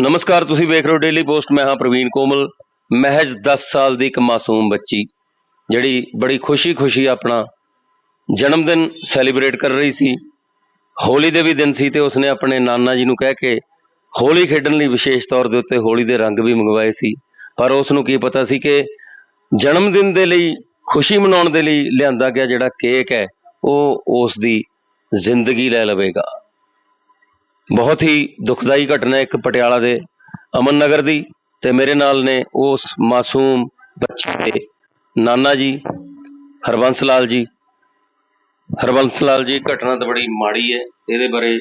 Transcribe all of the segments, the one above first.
ਨਮਸਕਾਰ, ਤੁਸੀਂ ਵੇਖ ਰਹੇ ਹੋ ਡੇਲੀ ਪੋਸਟ ਮੈਂ ਹਾਂ ਪ੍ਰਵੀਨ ਕੋਮਲ। ਮਹਿਜ 10 ਸਾਲ ਦੀ ਇੱਕ ਮਾਸੂਮ ਬੱਚੀ, ਜਿਹੜੀ ਬੜੀ ਖੁਸ਼ੀ-ਖੁਸ਼ੀ ਆਪਣਾ ਜਨਮ ਦਿਨ ਸੈਲੀਬ੍ਰੇਟ ਕਰ ਰਹੀ ਸੀ। ਹੋਲੀ ਦੇ ਵੀ ਦਿਨ ਸੀ ਤੇ ਉਸਨੇ ਆਪਣੇ ਨਾਨਾ ਜੀ ਨੂੰ ਕਹਿ ਕੇ ਹੋਲੀ ਖੇਡਣ ਲਈ ਵਿਸ਼ੇਸ਼ ਤੌਰ ਦੇ ਉੱਤੇ ਹੋਲੀ ਦੇ ਰੰਗ ਵੀ ਮੰਗਵਾਏ ਸੀ। ਪਰ ਉਸ ਨੂੰ ਕੀ ਪਤਾ ਸੀ ਕਿ ਜਨਮ ਦਿਨ ਦੇ ਲਈ, ਖੁਸ਼ੀ ਮਨਾਉਣ ਦੇ ਲਈ ਲਿਆਂਦਾ ਗਿਆ ਜਿਹੜਾ ਕੇਕ ਹੈ, ਉਹ ਉਸ ਦੀ ਜ਼ਿੰਦਗੀ ਲੈ ਲਵੇਗਾ। ਬਹੁਤ ਹੀ ਦੁਖਦਾਈ ਘਟਨਾ ਇੱਕ ਪਟਿਆਲਾ ਦੇ ਅਮਨ ਨਗਰ ਦੀ ਤੇ ਮੇਰੇ ਨਾਲ ਨੇ ਉਸ ਮਾਸੂਮ ਬੱਚੇ ਦੇ ਨਾਨਾ ਜੀ ਹਰਬੰਸ ਲਾਲ ਜੀ। ਹਰਬੰਸ ਲਾਲ ਜੀ ਘਟਨਾ ਤਾਂ ਬੜੀ ਮਾੜੀ ਹੈ ਇਹਦੇ ਬਾਰੇ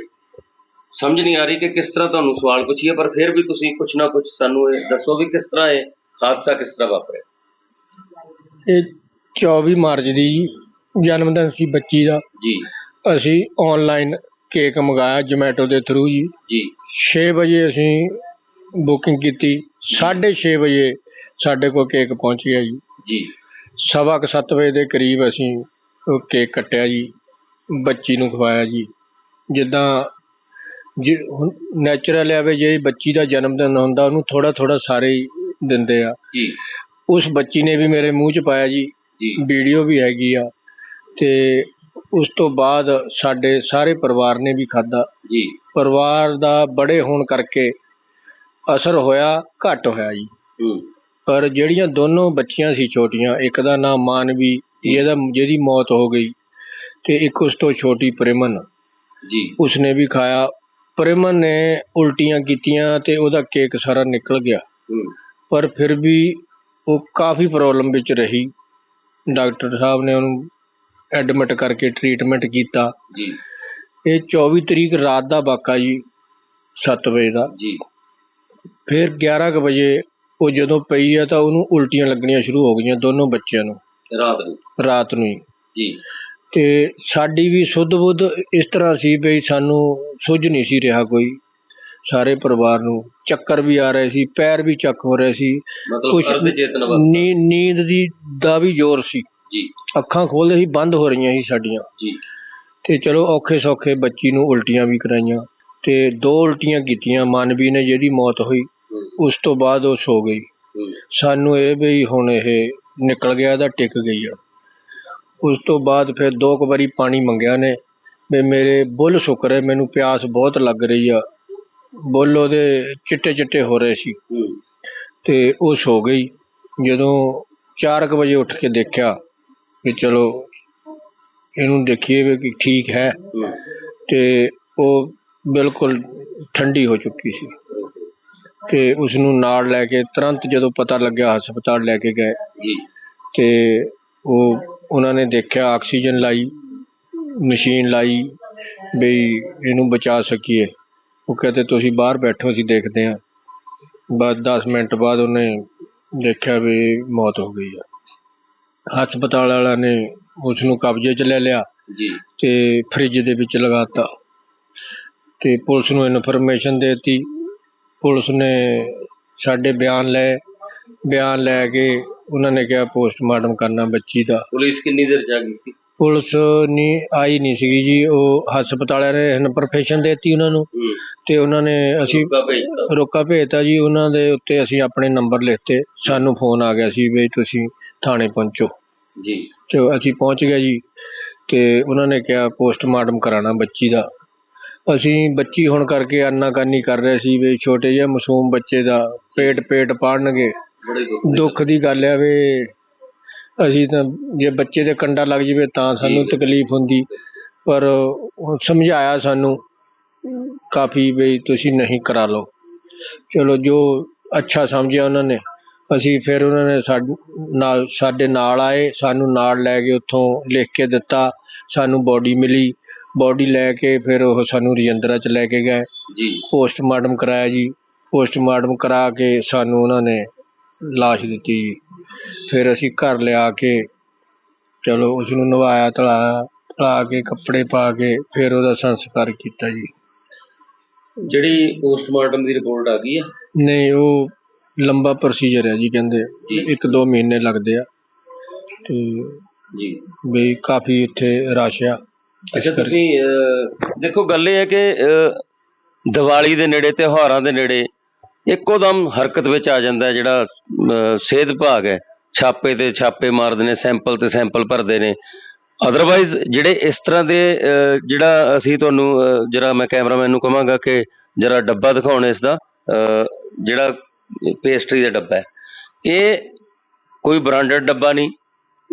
ਸਮਝ ਨਹੀਂ ਆ ਰਹੀ ਕਿ ਕਿਸ ਤਰ੍ਹਾਂ ਤੁਹਾਨੂੰ ਸਵਾਲ ਪੁੱਛੀਏ ਪਰ ਫਿਰ ਵੀ ਤੁਸੀਂ ਕੁਝ ਨਾ ਕੁਝ ਸਾਨੂੰ ਇਹ ਦੱਸੋ ਵੀ ਕਿਸ ਤਰ੍ਹਾਂ ਇਹ ਹਾਦਸਾ ਕਿਸ ਤਰ੍ਹਾਂ ਵਾਪਰਿਆ। ਇਹ 24 ਮਾਰਚ ਦੀ ਜਨਮ ਦਿਨ ਸੀ ਬੱਚੀ ਦਾ। ਜੀ। ਅਸੀਂ ਆਨਲਾਈਨ ਕੇਕ ਮੰਗਾਇਆ ਜੋਮੈਟੋ ਦੇ ਥਰੂ ਜੀ। ਜੀ। 6 ਵਜੇ ਅਸੀਂ ਬੁਕਿੰਗ ਕੀਤੀ। 6:30 ਵਜੇ ਸਾਡੇ ਕੋਲ ਕੇਕ ਪਹੁੰਚ ਗਿਆ ਜੀ। ਜੀ। ਸਵਾ ਕੁ ਸੱਤ ਵਜੇ ਦੇ ਕਰੀਬ ਅਸੀਂ ਉਹ ਕੇਕ ਕੱਟਿਆ ਜੀ। ਬੱਚੀ ਨੂੰ ਖਵਾਇਆ ਜੀ। ਜਿੱਦਾਂ ਜੇ ਨੈਚੁਰਲ ਆਵੇ ਜੇ ਬੱਚੀ ਦਾ ਜਨਮ ਦਿਨ ਹੁੰਦਾ ਉਹਨੂੰ ਥੋੜਾ ਥੋੜਾ ਸਾਰੇ ਹੀ ਦਿੰਦੇ ਆ। ਜੀ। ਉਸ ਬੱਚੀ ਨੇ ਵੀ ਮੇਰੇ ਮੂੰਹ 'ਚ ਪਾਇਆ ਜੀ। ਜੀ। ਵੀਡੀਓ ਵੀ ਹੈਗੀ ਆ। ਤੇ ਉਸ ਤੋਂ ਬਾਅਦ ਸਾਡੇ ਸਾਰੇ ਪਰਿਵਾਰ ਨੇ ਵੀ ਖਾਦਾ ਜੀ। ਪਰਿਵਾਰ ਦਾ ਬੜੇ ਹੋਣ ਕਰਕੇ ਅਸਰ ਹੋਇਆ ਘੱਟ ਹੋਇਆ ਜੀ। ਪਰ ਜਿਹੜੀਆਂ ਦੋਨੋਂ ਬੱਚੀਆਂ ਸੀ ਛੋਟੀਆਂ ਇੱਕ ਦਾ ਨਾਮ ਮਾਨਵੀ ਜਿਹਦਾ ਜਿਹਦੀ ਮੌਤ ਹੋ ਗਈ ਤੇ ਇੱਕ ਉਸ ਤੋਂ ਛੋਟੀ ਪ੍ਰਿਮਨ। ਜੀ। ਉਸਨੇ ਵੀ ਖਾਇਆ। ਪ੍ਰਿਮਨ ਨੇ ਉਲਟੀਆਂ ਕੀਤੀਆਂ ਤੇ ਉਹਦਾ ਕੇਕ ਸਾਰਾ ਨਿਕਲ ਗਿਆ। ਪਰ ਫਿਰ ਵੀ ਉਹ ਕਾਫੀ ਪ੍ਰੋਬਲਮ ਵਿੱਚ ਰਹੀ। ਡਾਕਟਰ ਸਾਹਿਬ ਨੇ ਉਹਨੂੰ ਐਡਮਿਟ ਕਰਕੇ ਟ੍ਰੀਟਮੈਂਟ ਕੀਤਾ। ਜੀ। ਇਹ 24 ਤਰੀਕ ਰਾਤ ਦਾ ਵਾਕਾ ਜੀ 7 ਵਜੇ ਦਾ। ਜੀ। ਫਿਰ 11 ਕੁ ਵਜੇ ਉਹ ਜਦੋਂ ਪਈ ਆ ਤਾਂ ਉਹਨੂੰ ਉਲਟੀਆਂ ਲੱਗਣੀਆਂ ਸ਼ੁਰੂ ਹੋ ਗਈਆਂ ਦੋਨੋਂ ਬੱਚਿਆਂ ਨੂੰ। ਰਾਤ ਨੂੰ। ਰਾਤ ਨੂੰ ਹੀ। ਜੀ। ਤੇ ਸਾਡੀ ਵੀ ਸੁੱਧ ਬੁੱਧ ਇਸ ਤਰ੍ਹਾਂ ਸੀ ਵੀ ਸਾਨੂੰ ਸੁੱਝ ਨਹੀਂ ਸੀ ਰਿਹਾ ਕੋਈ। ਸਾਰੇ ਪਰਿਵਾਰ ਨੂੰ ਚੱਕਰ ਵੀ ਆ ਰਹੇ ਸੀ ਪੈਰ ਵੀ ਚੱਕ ਹੋ ਰਹੇ ਸੀ। ਮਤਲਬ ਕੁਛ ਅਰਧ ਚੇਤਨ ਅਵਸਥਾ। ਨੀ- ਨੀਂਦ ਦੀ ਦਾ ਵੀ ਜ਼ੋਰ ਸੀ। ਜੀ। ਅੱਖਾਂ ਖੋਲ੍ਹਦੇ ਹੀ ਬੰਦ ਹੋ ਰਹੀਆਂ ਸੀ ਸਾਡੀਆਂ। ਜੀ। ਤੇ ਚਲੋ ਔਖੇ ਸੌਖੇ ਬੱਚੀ ਨੂੰ ਉਲਟੀਆਂ ਵੀ ਕਰਾਈਆਂ। ਤੇ ਦੋ ਉਲਟੀਆਂ ਕੀਤੀਆਂ ਮਾਨਵੀ ਨੇ ਜਿਹਦੀ ਮੌਤ ਹੋਈ ਉਸ ਤੋਂ ਬਾਅਦ ਉਹ ਸੋ ਗਈ। ਸਾਨੂੰ ਇਹ ਵੀ ਹੁਣ ਇਹ ਨਿਕਲ ਗਿਆ ਇਹਦਾ ਟਿਕ ਗਈ ਆ। ਉਸ ਤੋਂ ਬਾਅਦ ਫਿਰ ਦੋ ਕੁ ਵਾਰੀ ਪਾਣੀ ਮੰਗਿਆ ਨੇ ਵੀ ਮੇਰੇ ਬੁੱਲ ਸੁੱਕ ਰਹੇ ਮੈਨੂੰ ਪਿਆਸ ਬਹੁਤ ਲੱਗ ਰਹੀ ਆ। ਬੁੱਲ ਉਹਦੇ ਚਿੱਟੇ ਚਿੱਟੇ ਹੋ ਰਹੇ ਸੀ। ਤੇ ਉਹ ਸੋ ਗਈ। ਜਦੋਂ 4 ਵਜੇ ਉੱਠ ਕੇ ਦੇਖਿਆ ਵੀ ਚਲੋ ਇਹਨੂੰ ਦੇਖੀਏ ਵੀ ਕਿ ਠੀਕ ਹੈ। ਤੇ ਉਹ ਬਿਲਕੁਲ ਠੰਡੀ ਹੋ ਚੁੱਕੀ ਸੀ। ਤੇ ਉਸ ਨੂੰ ਨਾਲ ਲੈ ਕੇ ਤੁਰੰਤ ਜਦੋਂ ਪਤਾ ਲੱਗਿਆ ਹਸਪਤਾਲ ਲੈ ਕੇ ਗਏ। ਜੀ। ਤੇ ਉਹ ਉਹਨਾਂ ਨੇ ਦੇਖਿਆ ਆਕਸੀਜਨ ਲਾਈ ਮਸ਼ੀਨ ਲਾਈ ਵੀ ਇਹਨੂੰ ਬਚਾ ਸਕੀਏ। ਉਹ ਕਹਿੰਦੇ ਤੁਸੀਂ ਬਾਹਰ ਬੈਠੋ ਅਸੀਂ ਦੇਖਦੇ ਹਾਂ। ਬਸ 10 ਮਿੰਟ ਬਾਅਦ ਉਹਨੇ ਦੇਖਿਆ ਵੀ ਮੌਤ ਹੋ ਗਈ ਆ। ਹਸਪਤਾਲ ਵਾਲਾ ਨੇ ਉਸ ਨੂੰ ਕਬਜ਼ੇ 'ਚ ਲੈ ਲਿਆ ਜੀ। ਤੇ ਫ੍ਰਿਜ ਦੇ ਵਿੱਚ ਲਗਾਤਾ। ਤੇ ਪੁਲਿਸ ਨੂੰ ਇਨਫੋਰਮੇਸ਼ਨ ਦੇਤੀ। ਪੁਲਿਸ ਨੇ ਸਾਡੇ ਬਿਆਨ ਲਏ। ਬਿਆਨ ਲੈ ਕੇ ਉਹਨਾਂ ਨੇ ਕਿਹਾ ਪੋਸਟਮਾਰਟਮ ਕਰਨਾ ਬੱਚੀ ਦਾ। ਪੁਲਿਸ ਕਿੰਨੀ ਦੇਰ ਗਈ ਸੀ? ਪੁਲਿਸ ਨਹੀਂ ਆਈ ਨਹੀਂ ਸੀਗੀ ਜੀ। ਉਹ ਹਸਪਤਾਲ ਵਾਲਿਆਂ ਨੇ ਇਨਫੋਰਮੇਸ਼ਨ ਦੇਤੀ ਉਹਨਾਂ ਨੂੰ। ਹੂੰ। ਤੇ ਉਹਨਾਂ ਨੇ ਅਸੀਂ ਕਾ ਭੇਜਤਾ। ਰੋਕਾ ਭੇਜਤਾ ਜੀ। ਉਹਨਾਂ ਦੇ ਉੱਤੇ ਅਸੀਂ ਆਪਣੇ ਨੰਬਰ ਲਿਖਤੇ ਸਾਨੂੰ ਫੋਨ ਆ ਗਿਆ ਸੀ ਵੀ ਤੁਸੀਂ ਥਾਣੇ ਪਹੁੰਚੋ। ਜੀ। ਤੇ ਅਸੀਂ ਪਹੁੰਚ ਗਏ ਜੀ ਤੇ ਉਹਨਾਂ ਨੇ ਕਿਹਾ ਪੋਸਟਮਾਰਟਮ ਕਰਾਉਣਾ ਬੱਚੀ ਦਾ। ਅਸੀਂ ਬੱਚੀ ਹੋਣ ਕਰਕੇ ਆਨਾਕਾਨੀ ਕਰ ਰਹੇ ਸੀ ਵੀ ਛੋਟੇ ਜਿਹੇ ਮਾਸੂਮ ਬੱਚੇ ਦਾ ਪੇਟ ਪੇਟ ਪਾੜਨਗੇ। ਬੜੇ ਦੁੱਖ ਦੀ ਗੱਲ ਹੈ ਵੀ ਅਸੀਂ ਤਾਂ ਜੇ ਬੱਚੇ ਦੇ ਕੰਡਾ ਲੱਗ ਜਾਵੇ ਤਾਂ ਸਾਨੂੰ। ਤਕਲੀਫ ਹੁੰਦੀ। ਪਰ ਉਹ ਸਮਝਾਇਆ ਸਾਨੂੰ ਕਾਫੀ ਵੀ ਤੁਸੀਂ ਨਹੀਂ ਕਰਾ ਲਓ। ਚਲੋ ਜੋ ਅੱਛਾ ਸਮਝਿਆ ਉਹਨਾਂ ਨੇ। ਅਸੀਂ ਫਿਰ ਉਹਨਾਂ ਨੇ ਸਾਡੇ ਨਾਲ ਸਾਡੇ ਨਾਲ ਆਏ ਸਾਨੂੰ ਨਾਲ ਲੈ ਕੇ ਉੱਥੋਂ ਲਿਖ ਕੇ ਦਿੱਤਾ ਸਾਨੂੰ ਬੋਡੀ ਮਿਲੀ। ਬੋਡੀ ਲੈ ਕੇ ਫਿਰ ਉਹ ਸਾਨੂੰ ਰਜਿੰਦਰਾ ਚ ਲੈ ਕੇ ਗਏ। ਜੀ। ਪੋਸਟਮਾਰਟਮ ਕਰਾਇਆ ਜੀ। ਪੋਸਟਮਾਰਟਮ ਕਰਾ ਕੇ ਸਾਨੂੰ ਉਹਨਾਂ ਨੇ ਲਾਸ਼ ਦਿੱਤੀ ਜੀ। ਫਿਰ ਅਸੀਂ ਘਰ ਲਿਆ ਕੇ ਚਲੋ ਉਸ ਨੂੰ ਨਵਾਇਆ ਧਲਾਇਆ ਧਲਾ ਕੇ ਕੱਪੜੇ ਪਾ ਕੇ ਫਿਰ ਉਹਦਾ ਸੰਸਕਾਰ ਕੀਤਾ ਜੀ। ਜਿਹੜੀ ਪੋਸਟਮਾਰਟਮ ਦੀ ਰਿਪੋਰਟ ਆ ਗਈ ਹੈ ਨਹੀਂ ਉਹ ਲੰਬਾ ਪ੍ਰੋਸੀਜਰ ਹੈ ਜੀ ਕਹਿੰਦੇ। ਇੱਕ ਦੋ ਮਹੀਨੇ ਲੱਗਦੇ ਆ। ਤੇ ਜੀ। ਵੀ ਕਾਫੀ ਇੱਥੇ ਰਸ਼ ਆ। ਅੱਛਾ ਤੁਸੀਂ ਅਹ, ਦੇਖੋ ਗੱਲ ਇਹ ਹੈ ਕਿ ਅਹ, ਦੀਵਾਲੀ ਦੇ ਨੇੜੇ ਤਿਉਹਾਰਾਂ ਦੇ ਨੇੜੇ ਇੱਕੋ ਦਮ ਹਰਕਤ ਵਿੱਚ ਆ ਜਾਂਦਾ ਹੈ ਜਿਹੜਾ ਅਹ, ਸਿਹਤ ਵਿਭਾਗ ਹੈ। ਛਾਪੇ ਤੇ ਛਾਪੇ ਮਾਰਦੇ ਨੇ ਸੈਂਪਲ ਤੇ ਸੈਂਪਲ ਭਰਦੇ ਨੇ। ਅਦਰਵਾਈਜ਼ ਜਿਹੜੇ ਇਸ ਤਰ੍ਹਾਂ ਦੇ ਅਹ, ਜਿਹੜਾ ਅਸੀਂ ਤੁਹਾਨੂੰ ਅਹ, ਜਰਾ ਮੈਂ ਕੈਮਰਾਮੈਨ ਨੂੰ ਕਹਾਂਗਾ ਕਿ ਜਰਾ ਡੱਬਾ ਦਿਖਾਉਣ ਇਸ ਦਾ ਅਹ, ਜਿਹੜਾ ਪੇਸਟਰੀ ਦਾ ਡੱਬਾ ਹੈ। ਇਹ ਕੋਈ ਬ੍ਰਾਂਡਡ ਡੱਬਾ ਨਹੀਂ।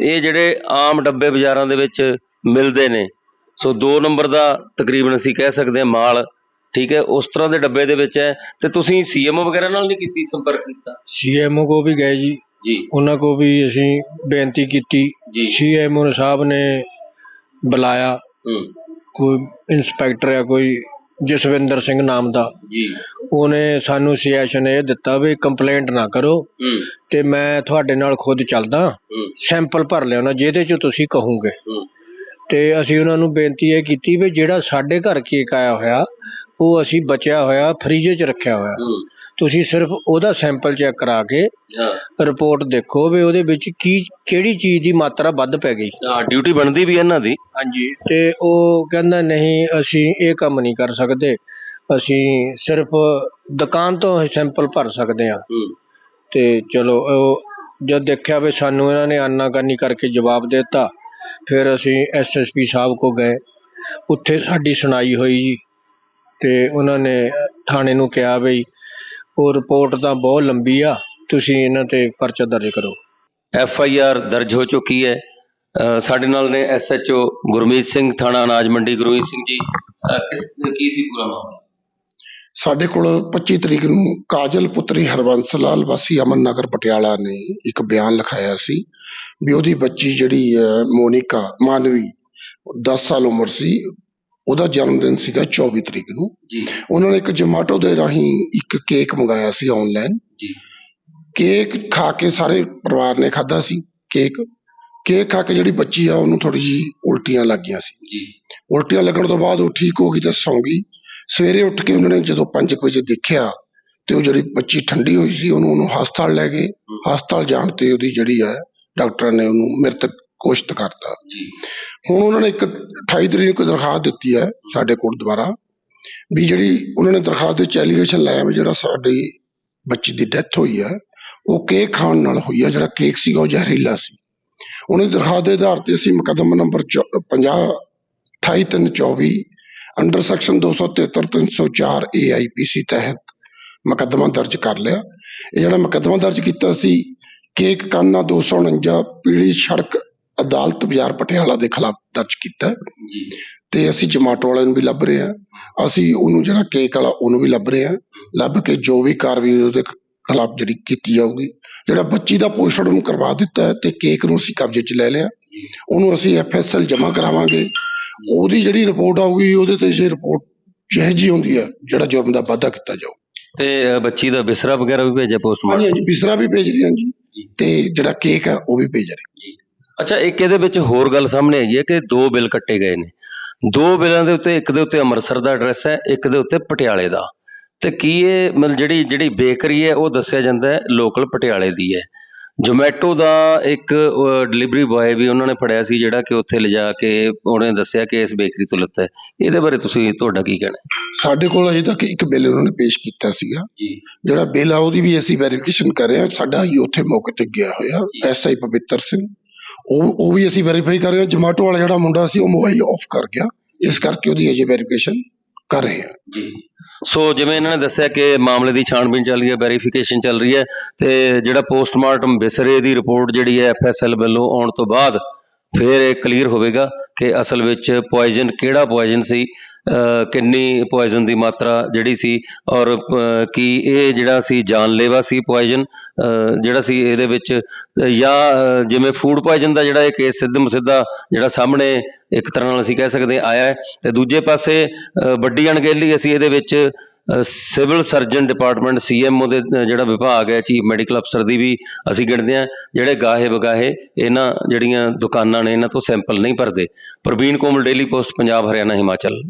ਇਹ ਜਿਹੜੇ ਆਮ ਡੱਬੇ ਬਾਜ਼ਾਰਾਂ ਦੇ ਵਿੱਚ ਮਿਲਦੇ ਨੇ। ਸੋ 2 ਨੰਬਰ ਦਾ ਤਕਰੀਬਨ ਅਸੀਂ ਕਹਿ ਸਕਦੇ ਹਾਂ ਮਾਲ ਠੀਕ ਹੈ ਉਸ ਤਰ੍ਹਾਂ ਦੇ ਡੱਬੇ ਦੇ ਵਿੱਚ ਹੈ। ਤੇ ਤੁਸੀਂ ਸੀਐਮਓ ਵਗੈਰਾ ਨਾਲ ਨਹੀਂ ਕੀਤੀ ਸੰਪਰਕ ਕੀਤਾ? ਸੀਐਮਓ ਕੋ ਵੀ ਗਏ ਜੀ। ਜੀ। ਉਹਨਾਂ ਕੋ ਵੀ ਅਸੀਂ ਬੇਨਤੀ ਕੀਤੀ। ਜੀ। ਸੀਐਮਓ ਸਾਹਿਬ ਨੇ ਬੁਲਾਇਆ। ਕੋਈ ਇੰਸਪੈਕਟਰ ਹੈ ਕੋਈ ਜਸਵਿੰਦਰ ਸਿੰਘ ਨਾਮ ਦਾ। ਜੀ। ਉਹਨੇ ਸਾਨੂੰ ਸੁਜੈਸ਼ਨ ਇਹ ਦਿੱਤਾ ਵੀ ਕੰਪਲੇਂਟ ਨਾ ਕਰੋ ਹੂੰ। ਤੇ ਮੈਂ ਤੁਹਾਡੇ ਨਾਲ ਖੁਦ ਚੱਲਦਾ। ਹੂੰ। ਸੈਂਪਲ ਭਰ ਲਿਆਉਣਾ ਜਿਹਦੇ ਚ ਤੁਸੀਂ ਕਹੋਗੇ। ਹੂੰ। ਤੇ ਅਸੀਂ ਉਹਨਾਂ ਨੂੰ ਬੇਨਤੀ ਇਹ ਕੀਤੀ ਵੀ ਜਿਹੜਾ ਸਾਡੇ ਘਰ ਕੇਕ ਆਇਆ ਹੋਇਆ ਉਹ ਅਸੀਂ ਬਚਿਆ ਹੋਇਆ ਫ੍ਰੀਜ 'ਚ ਰੱਖਿਆ ਹੋਇਆ। ਹੂੰ। ਤੁਸੀਂ ਸਿਰਫ ਉਹਦਾ ਸੈਂਪਲ ਚੈੱਕ ਕਰਾ ਕੇ ਹਾਂ। ਰਿਪੋਰਟ ਦੇਖੋ ਵੀ ਉਹਦੇ ਵਿੱਚ ਕੀ ਕਿਹੜੀ ਚੀਜ਼ ਦੀ ਮਾਤਰਾ ਵੱਧ ਪੈ ਗਈ। ਹਾਂ ਡਿਊਟੀ ਬਣਦੀ ਵੀ ਇਹਨਾਂ ਦੀ। ਹਾਂਜੀ ਤੇ ਉਹ ਕਹਿੰਦਾ ਨਹੀਂ ਅਸੀਂ ਇਹ ਕੰਮ ਨਹੀਂ ਕਰ ਸਕਦੇ। ਅਸੀਂ ਸਿਰਫ ਦੁਕਾਨ ਤੋਂ ਸੈਂਪਲ ਭਰ ਸਕਦੇ ਹਾਂ। ਹੂੰ। ਤੇ ਚਲੋ ਉਹ ਜਦ ਦੇਖਿਆ ਵੀ ਸਾਨੂੰ ਇਹਨਾਂ ਨੇ ਆਨਾਕਾਨੀ ਕਰਕੇ ਜਵਾਬ ਦੇ ਦਿੱਤਾ ਫਿਰ ਅਸੀਂ ਐਸਐਸਪੀ ਸਾਹਿਬ ਕੋ ਗਏ। ਉੱਥੇ ਸਾਡੀ ਸੁਣਾਈ ਹੋਈ ਜੀ ਤੇ ਉਹਨਾਂ ਨੇ ਥਾਣੇ ਨੂੰ ਕਿਹਾ ਵੀ ਉਹ ਰਿਪੋਰਟ ਤਾਂ ਬਹੁਤ ਲੰਬੀ ਆ। ਤੁਸੀਂ ਇਹਨਾਂ ਤੇ ਪਰਚਾ ਦਰਜ ਕਰੋ। ਐਫ ਆਈ ਆਰ ਦਰਜ ਹੋ ਚੁੱਕੀ ਹੈ। ਸਾਡੇ ਨਾਲ ਨੇ S H O Gurmeet Singh ਥਾਣਾ ਅਨਾਜ ਮੰਡੀ ਗੁਰਮੀਤ ਸਿੰਘ ਜੀ। ਕਿਸ ਕੀ ਸੀ ਪੂਰਾ ਮਾਮਲਾ? ਸਾਡੇ ਕੋਲ 25 ਤਰੀਕ ਨੂੰ ਕਾਜਲ ਪੁੱਤਰੀ ਹਰਬੰਸ ਲਾਲ ਵਾਸੀ ਅਮਨ ਨਗਰ ਪਟਿਆਲਾ ਨੇ ਇੱਕ ਬਿਆਨ ਲਿਖਾਇਆ ਸੀ ਵੀ ਉਹਦੀ ਬੱਚੀ ਜਿਹੜੀ ਹੈ ਮੋਨਿਕਾ ਮਾਨਵੀ 10 ਸਾਲ ਉਮਰ ਸੀ। ਉਹਦਾ ਜਨਮ ਦਿਨ ਸੀਗਾ 24 ਤਰੀਕ ਨੂੰ। ਜੀ। ਉਹਨਾਂ ਨੇ ਇੱਕ ਜੋਮਾਟੋ ਦੇ ਰਾਹੀਂ ਇੱਕ ਕੇਕ ਮੰਗਾਇਆ ਸੀ ਆਨਲਾਈਨ ਜੀ। ਕੇਕ ਖਾ ਕੇ ਸਾਰੇ ਪਰਿਵਾਰ ਨੇ ਖਾਦਾ ਸੀ ਕੇਕ। ਕੇਕ ਖਾ ਕੇ ਜਿਹੜੀ ਬੱਚੀ ਆ ਉਹਨੂੰ ਥੋੜੀ ਜੀ ਉਲਟੀਆਂ ਲੱਗ ਗਈਆਂ ਸੀ। ਜੀ। ਉਲਟੀਆਂ ਲੱਗਣ ਤੋਂ ਬਾਅਦ ਉਹ ਠੀਕ ਹੋ ਗਈ ਤੇ ਸੌਂ ਗਈ। ਸਵੇਰੇ ਉੱਠ ਕੇ ਉਹਨਾਂ ਨੇ ਜਦੋਂ 5 ਵਜੇ ਦੇਖਿਆ ਤੇ ਉਹ ਜਿਹੜੀ ਬੱਚੀ ਠੰਡੀ ਹੋਈ ਸੀ ਉਹਨੂੰ ਉਹਨੂੰ ਹਸਪਤਾਲ ਲੈ ਗਏ। ਹਸਪਤਾਲ ਜਾਣ ਤੇ ਉਹਦੀ ਜਿਹੜੀ ਹੈ ਡਾਕਟਰਾਂ ਨੇ ਉਹਨੂੰ ਮ੍ਰਿਤਕ ਘੋਸ਼ਿਤ ਕਰਤਾ। ਹੁਣ ਉਹਨਾਂ ਨੇ ਇੱਕ 28 ਤਰੀਕ ਨੂੰ ਦਰਖਾਸਤ ਦਿੱਤੀ ਹੈ ਸਾਡੇ ਕੋਲ ਦੁਬਾਰਾ ਵੀ ਜਿਹੜੀ ਉਹਨਾਂ ਨੇ ਦਰਖਾਸਤ ਵਿੱਚ ਐਲੀਗੇਸ਼ਨ ਲਾਇਆ ਵੀ ਜਿਹੜਾ ਸਾਡੀ ਬੱਚੀ ਦੀ ਡੈਥ ਹੋਈ ਹੈ ਉਹ ਕੇਕ ਖਾਣ ਨਾਲ ਹੋਈ ਹੈ ਜਿਹੜਾ ਕੇਕ ਸੀਗਾ ਉਹ ਜ਼ਹਿਰੀਲਾ ਸੀ। ਉਹਨਾਂ ਦੀ ਦਰਖਾਸਤ ਦੇ ਆਧਾਰ ਤੇ ਅਸੀਂ ਮੁਕੱਦਮਾ ਨੰਬਰ 50 28324 ਅੰਡਰ ਸੈਕਸ਼ਨ 273 304 ਏਆਈਪੀਸੀ ਤਹਿਤ ਮੁਕੱਦਮਾ ਦਰਜ ਕਰ ਲਿਆ। ਇਹ ਜਿਹੜਾ ਮੁਕੱਦਮਾ ਦਰਜ ਕੀਤਾ ਸੀ ਕੇਕ ਕਾਨਾ 249 ਪੀਲੀ ਸੜਕ ਅਦਾਲਤ ਬਾਜ਼ਾਰ ਪਟਿਆਲਾ ਦੇ ਖਿਲਾਫ ਦਰਜ ਕੀਤਾ ਜੀ। ਤੇ ਅਸੀਂ ਜਮਾਟੋ ਵਾਲੇ ਨੂੰ ਵੀ ਲੱਭ ਰਹੇ ਹਾਂ। ਅਸੀਂ ਉਹਨੂੰ ਜਿਹੜਾ ਕੇਕ ਵਾਲਾ ਉਹਨੂੰ ਵੀ ਲੱਭ ਰਹੇ ਹਾਂ। ਲੱਭ ਕੇ ਜੋ ਵੀ ਕਾਰਵਾਈ ਉਹਦੇ ਖਿਲਾਫ ਜਿਹੜੀ ਕੀਤੀ ਜਾਊਗੀ। ਜਿਹੜਾ ਬੱਚੀ ਦਾ ਪੋਸਟਮਾਰਟਮ ਕਰਵਾ ਦਿੱਤਾ ਤੇ ਕੇਕ ਨੂੰ ਅਸੀਂ ਕਬਜ਼ੇ 'ਚ ਲੈ ਲਿਆ। ਉਹਨੂੰ ਅਸੀਂ ਐਫਐਸਐਲ ਜਮ੍ਹਾਂ ਕਰਾਵਾਂਗੇ। ਉਹਦੀ ਜਿਹੜੀ ਰਿਪੋਰਟ ਆਊਗੀ ਉਹਦੇ ਤੇ ਜੇ ਰਿਪੋਰਟ ਜਿਹੋ ਜਿਹੀ ਹੁੰਦੀ ਹੈ ਜਿਹੜਾ ਜੁਰਮ ਦਾ ਵਾਧਾ ਕੀਤਾ ਜਾਊ। ਤੇ ਬੱਚੀ ਦਾ ਬਿਸਰਾ ਵਗੈਰਾ ਵੀ ਭੇਜਿਆ ਪੋਸਟਮਾਰਟਮ? ਹਾਂਜੀ ਬਿਸਰਾ ਵੀ ਭੇਜ ਰਹੇ ਹਾਂ ਜੀ। ਤੇ ਜਿਹੜਾ ਕੇਕ ਹੈ ਉਹ ਵੀ ਭੇਜ ਰਹੇ ਜੀ। ਅੱਛਾ ਇੱਕ ਇਹਦੇ ਵਿੱਚ ਹੋਰ ਗੱਲ ਸਾਹਮਣੇ ਆਈ ਹੈ ਕਿ ਦੋ ਬਿੱਲ ਕੱਟੇ ਗਏ ਨੇ। ਦੋ ਬਿੱਲਾਂ ਦੇ ਉੱਤੇ ਇੱਕ ਦੇ ਉੱਤੇ ਅੰਮ੍ਰਿਤਸਰ ਦਾ ਐਡਰੈਸ ਹੈ ਇੱਕ ਦੇ ਉੱਤੇ ਪਟਿਆਲੇ ਦਾ। ਤੇ ਕੀ ਇਹ ਮਤਲਬ ਜਿਹੜੀ ਜਿਹੜੀ ਬੇਕਰੀ ਹੈ ਉਹ ਦੱਸਿਆ ਜਾਂਦਾ ਹੈ ਲੋਕਲ ਪਟਿਆਲੇ ਦੀ ਹੈ। ਜੋਮੈਟੋ ਦਾ ਇੱਕ ਡਿਲੀਵਰੀ ਬॉय ਵੀ ਉਹਨਾਂ ਨੇ ਫੜਿਆ ਸੀ ਜਿਹੜਾ ਕਿ ਉੱਥੇ ਲਿਜਾ ਕੇ ਉਹਨੇ ਦੱਸਿਆ ਕਿ ਇਸ ਬੇਕਰੀ ਤੋਂ ਲਿੱਤਾ ਹੈ। ਇਹਦੇ ਬਾਰੇ ਤੁਸੀਂ ਤੁਹਾਡਾ ਕੀ ਕਹਿਣਾ ਹੈ? ਸਾਡੇ ਕੋਲ ਅਜੇ ਤੱਕ ਇੱਕ ਬਿੱਲ ਉਹਨਾਂ ਨੇ ਪੇਸ਼ ਕੀਤਾ ਸੀਗਾ। ਜੀ। ਜਿਹੜਾ ਬਿੱਲ ਆ ਉਹਦੀ ਵੀ ਅਸੀਂ ਵੈਰੀਫਿਕੇਸ਼ਨ ਕਰ ਰਹੇ ਹਾਂ। ਸਾਡਾ ਹੀ ਉੱਥੇ ਮੌਕੇ ਤੇ ਗਿਆ ਹੋਇਆ ਐਸਆਈ ਪਵਿੱਤਰ ਸਿੰਘ। ਉਹ ਉਹ ਵੀ ਅਸੀਂ ਵੈਰੀਫਾਈ ਕਰ ਰਹੇ ਹਾਂ। ਜਮਾਟੋ ਵਾਲਾ ਜਿਹੜਾ ਮੁੰਡਾ ਸੀ, ਉਹ ਮੋਬਾਈਲ ਆਫ ਕਰ ਗਿਆ। ਇਸ ਕਰਕੇ ਉਹਦੀ ਅਜੇ ਵੈਰੀਫਿਕੇਸ਼ਨ ਕਰ ਰਹੇ ਹਾਂ। ਜੀ। ਸੋ ਜਿਵੇਂ ਇਹਨਾਂ ਨੇ ਦੱਸਿਆ ਕਿ ਮਾਮਲੇ ਦੀ ਛਾਣਬੀਣ ਚੱਲ ਰਹੀ ਹੈ ਵੈਰੀਫਿਕੇਸ਼ਨ ਚੱਲ ਰਹੀ ਹੈ, ਤੇ ਜਿਹੜਾ ਪੋਸਟਮਾਰਟਮ ਬਿਸਰੇ ਦੀ ਰਿਪੋਰਟ ਜਿਹੜੀ ਹੈ ਐਫਐਸਐਲ ਵੱਲੋਂ ਆਉਣ ਤੋਂ ਬਾਅਦ ਫਿਰ ਇਹ ਕਲੀਅਰ ਹੋਵੇਗਾ ਕਿ ਅਸਲ ਵਿੱਚ ਪੋਇਜ਼ਨ ਕਿਹੜਾ ਪੋਇਜ਼ਨ ਸੀ ਕਿੰਨੀ ਪੋਇਜ਼ਨ ਦੀ ਮਾਤਰਾ ਜਿਹੜੀ ਸੀ ਔਰ ਕੀ ਇਹ ਜਿਹੜਾ ਸੀ ਜਾਨਲੇਵਾ ਸੀ ਪੋਇਜ਼ਨ ਜਿਹੜਾ ਸੀ ਇਹਦੇ ਵਿੱਚ, ਜਾਂ ਜਿਵੇਂ ਫੂਡ ਪੋਇਜ਼ਨ ਦਾ ਜਿਹੜਾ ਇਹ ਕੇਸ ਸਿੱਧਮ ਸਿੱਧਾ ਜਿਹੜਾ ਸਾਹਮਣੇ ਇੱਕ ਤਰ੍ਹਾਂ ਨਾਲ ਅਸੀਂ ਕਹਿ ਸਕਦੇ ਹਾਂ ਆਇਆ ਹੈ, ਤੇ ਦੂਜੇ ਪਾਸੇ ਵੱਡੀ ਅਣਗਹਿਲੀ ਅਸੀਂ ਇਹਦੇ ਵਿੱਚ ਸਿਵਲ ਸਰਜਨ ਡਿਪਾਰਟਮੈਂਟ ਸੀਐਮਓ ਦੇ ਜਿਹੜਾ ਵਿਭਾਗ ਹੈ ਚੀਫ ਮੈਡੀਕਲ ਅਫਸਰ ਦੀ ਵੀ ਅਸੀਂ ਗਿਣਦੇ ਹਾਂ, ਜਿਹੜੇ ਗਾਹੇ ਬਗਾਹੇ ਇਹਨਾਂ ਜਿਹੜੀਆਂ ਦੁਕਾਨਾਂ ਨੇ, ਇਹਨਾਂ ਤੋਂ ਸੈਂਪਲ ਨਹੀਂ ਭਰਦੇ। Praveen Komal daily post Punjab, Haryana, Himachal.